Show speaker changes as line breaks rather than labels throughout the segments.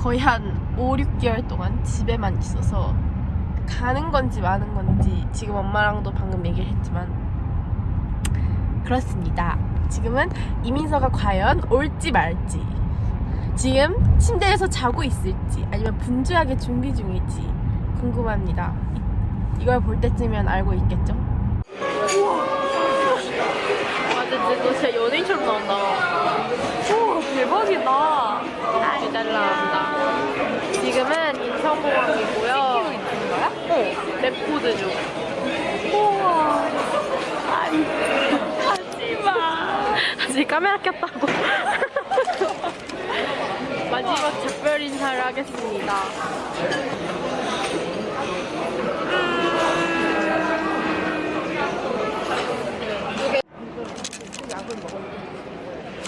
거의 한 5, 6개월 동안 집에만 있어서 가는 건지 마는 건지 지금 엄마랑도 방금 얘기를 했지만 그렇습니다. 지금은 이민서가 과연 올지 말지 지금 침대에서 자고 있을지 아니면 분주하게 준비 중일지 궁금합니다. 이, 이걸 볼 때쯤이면 알고 있겠죠? 아, 근데 너 진짜 연예인처럼 나온다. 오, 대박이다. 아, 잘 나온다. 인천공항이고요. 어, 랩코드 중. 우와. 아니, 하지 마. 아직 카메라 켰다고. 마지막 작별 인사를 하겠습니다.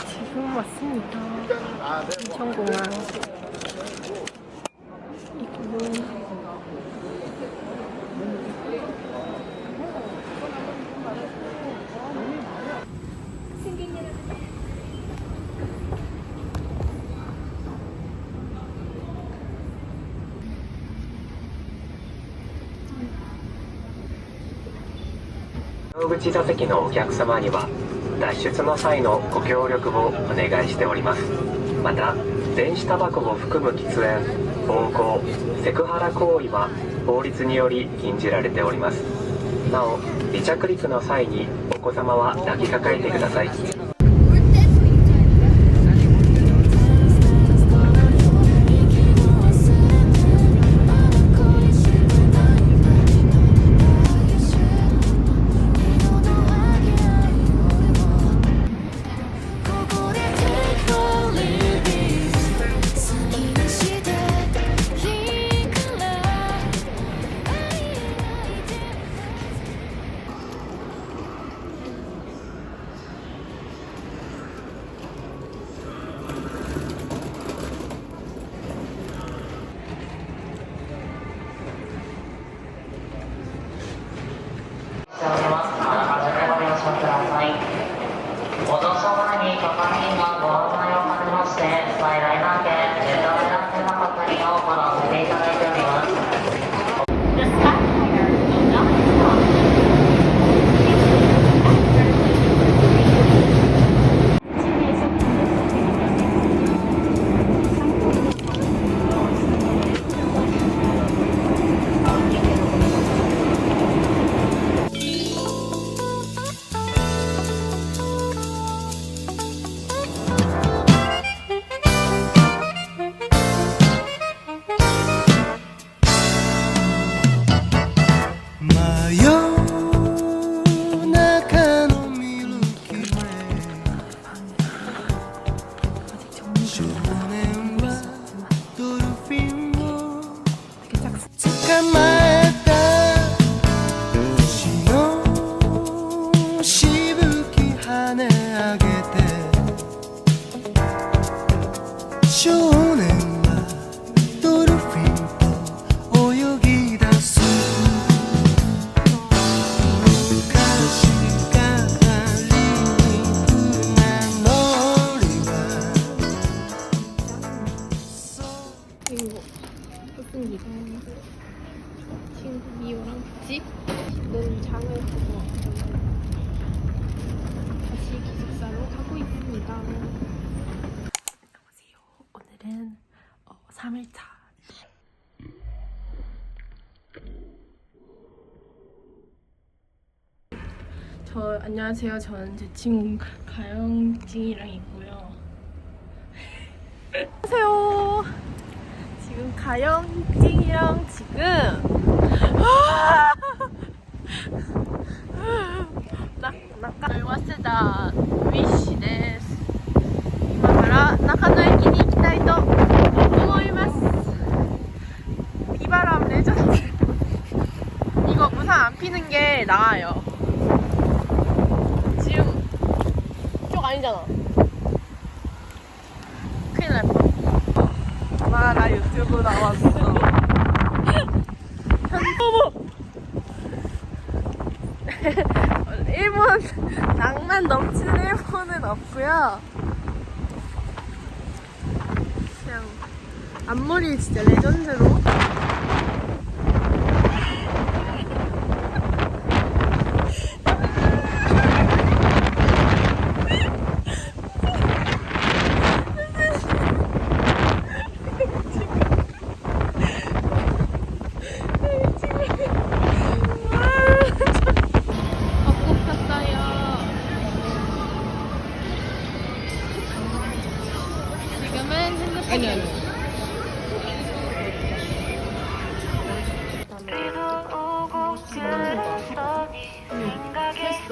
지금 왔습니다. 인천공항.
口座席のお客様には脱出の際のご協力をお願いしております。また電子タバコを含む喫煙暴行セクハラ行為は法律により禁じられております。なお離着陸の際にお子様は抱きかかえてください。
側に鏡が
sure. 3일차. 저 안녕하세요. 저는 제 친구 가영진이랑 있고요. 안녕하세요. 지금 가영찡이랑 지금 나 나가 왔다 위시 데스. 今から中野駅 피는 게 나아요. 지금 쪽 아니잖아. 큰일 날 뻔.
엄마 나 유튜브 나왔어
어머! 일본 낭만 넘치는 일본은 없고요. 그냥 앞머리 진짜 레전드로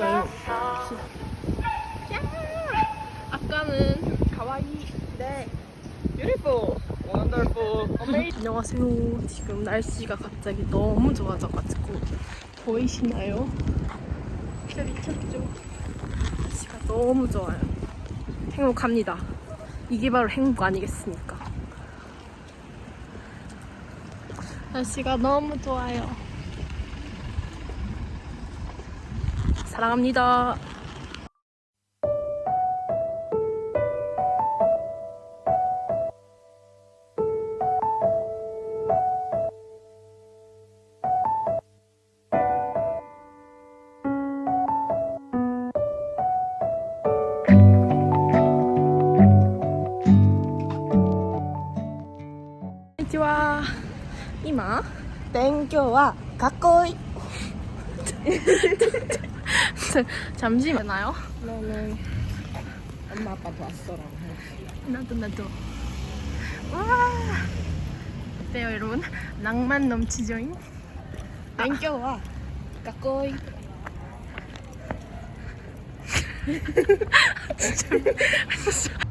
했어요. 아까는 가와이. 네. beautiful. 안녕하세요. 지금 날씨가 갑자기 너무 좋아져가지고 보이시나요? 별이 켰죠. 날씨가 너무 좋아요. 행복합니다. 이게 바로 행복 아니겠습니까? 날씨가 너무 좋아요. 사랑합니다. 안녕하세요. 今 땡큐와 아무튼 잠시 만나요.
나는 엄마 아빠 봤어랑
나도 나도. 와 어때요 여러분? 낭만 넘치죠?
땡겨와. 아. 까꼬이. 진짜.